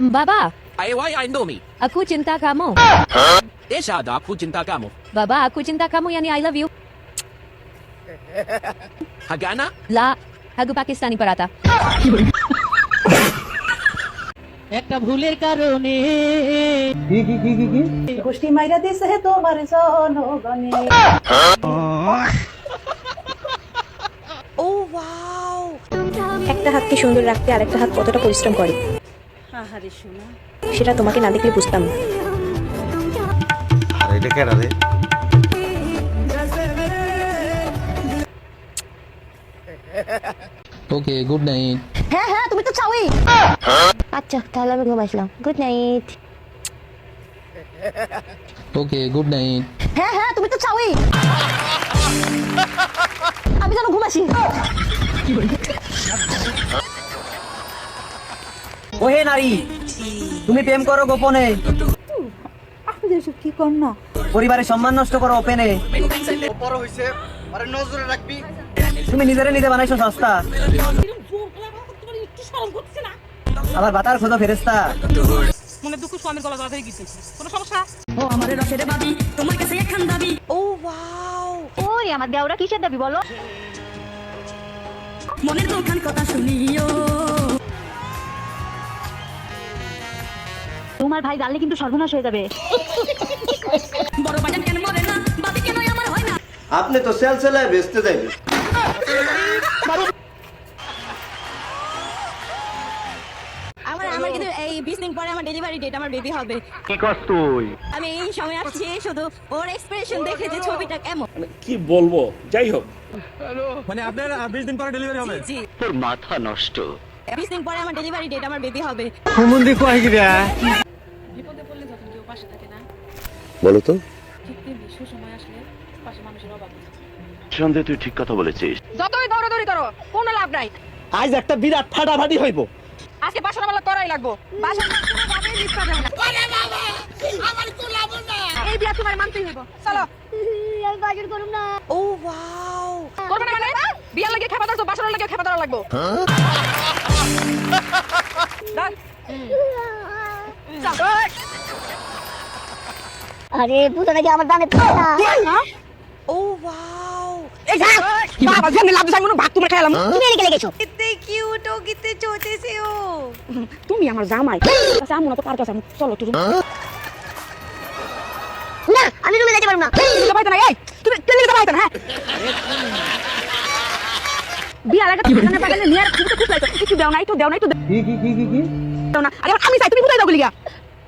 I know me? aku cinta kamu. Desha da aku cinta kamu. Baba, aku cinta kamu yani I love you. Hagana? La, hagu Pakistani parata. একটা ভুলের কারণে গোষ্ঠী মাইরা দিছে তোমার জনগণে একটা হাতকে সুন্দর রাখতে আরেকটা হাত কতটা পরিশ্রম করে আহারে শোনা সেটা তোমাকে না দেখলে বুঝতাম না। এটা কেডা রে? ওকে গুড নাইট হ্যাঁ হ্যাঁ তুমি তো চাওই। আচ্ছা তাহলে আমি ঘুম আসলাম। Good night okay good night হ্যাঁ হ্যাঁ তুমি তো চাওই। আমি যেন ঘুম আসি ওহে নারী তুমি প্রেম করো গোপনে। আপনি এসব কি কর না? পরিবারের সম্মান নষ্ট করো ওপেনে। বড় হইছে আরে নজরে রাখবি। তুমি নিজেরে নিজে বানাইছো সস্তা। আবার বাতার খোঁজো ফেরেস্তা মনে দুঃখ স্বামীর গলা ধরা গেছে কোনো সমস্যা? ওরে আমার দেওরা কিসের দাবি বলো? তোমার ভাই জানলে কিন্তু সর্বনাশ হয়ে যাবে। আপনি তো সেল সেলায় বেচতে যাইবে আমার আমার কিন্তু এই বিশ দিন পরে আমার ডেলিভারি ডেট আমার বেবি হবে। কি করছ তুই? আমি এই সময় আসছি শুধু ওর এক্সপ্রেশন দেখে যে ছবিটা কেমন। কি বলব? যাই হোক। মানে আপনার বিশ দিন পরে ডেলিভারি হবে? জি। তোর মাথা নষ্ট। বিশ দিন পরে আমার ডেলিভারি ডেট আমার বেবি হবে। হুমুন্দি কয় গিরা পাশে থাকে না। বলো তো ঠিক তেমনি সুসময় আসলে পাশে মানুষের অভাব সন্দেহ তুই ঠিক কথা বলেছিস। যতই করো কোনো লাভ নাই। আজ একটা বিরাট ফাটাফাটি হইব। আজকে বাসন আমার তোরাই লাগবো বাসন এই বিয়া তোমার মানতেই হইব। চলো। ও ওয়াও। করবে না মানে? বিয়ার লাগে খেপা ধরছো বাসনের লাগে খেপা ধরা লাগবো। ডান। আরে পুতো নাকি আমার দানে ও ওয়াও! এই যা। বাবা, যেমনি লাভ দিছে, ভাত তোমার খাইলাম। তুমি এদিকে লেগেছো। কিতে কিউট ও কিতে চোচেছে ও। তুমি আমার জামাই। আচ্ছা আমু তো কার কাছে চলো তুই না আমি রুমে যেতে পারব না। পাইতো না এই তুমি কেন দিতে পাইতো না হ্যাঁ? তুমি জানা পাগলে নিয়ার খুব তো খুব লাগতো একটু দাও না একটু দাও না একটু কি কি কি কি কি? দাও না। আরে আমি চাই তুমি বুঝাই দাও গলিয়া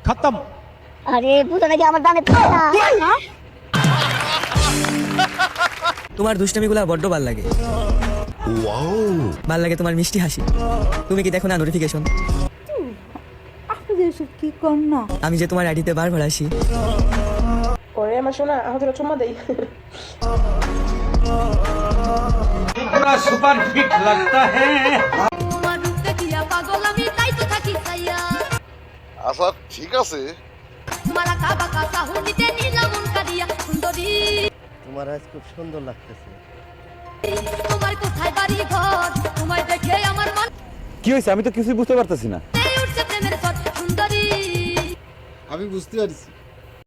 খতম। আরে পুতো নাকি আমার দানে তোমার দুষ্টামিগুলা বড্ড ভালো লাগে। ভালো লাগে তোমার মিষ্টি হাসি। তুমি কি দেখো না নোটিফিকেশন কি কর না? আমি যে তোমার আইডিতে বারবার আসি। ওরে আমার শোনা আমাদের চুম্মা দেই। সুপার ফিট লাগতা হ্যাঁ তোমার রূপ দেখিয়া পাগল আমি তাই তো থাকি চাইয়া আচ্ছা ঠিক আছে। তোমার কাবা কাকা হুনিতে নিলাম কাদিয়া সুন্দরী। তোমার আজ খুব সুন্দর লাগতেছে। তোমার কোথায় বাড়ি ঘর তোমায় দেখে আমার মন কি হয়েছে? আমি তো কিছুই বুঝতে পারতেছি না। আমি বুঝতে পারছি।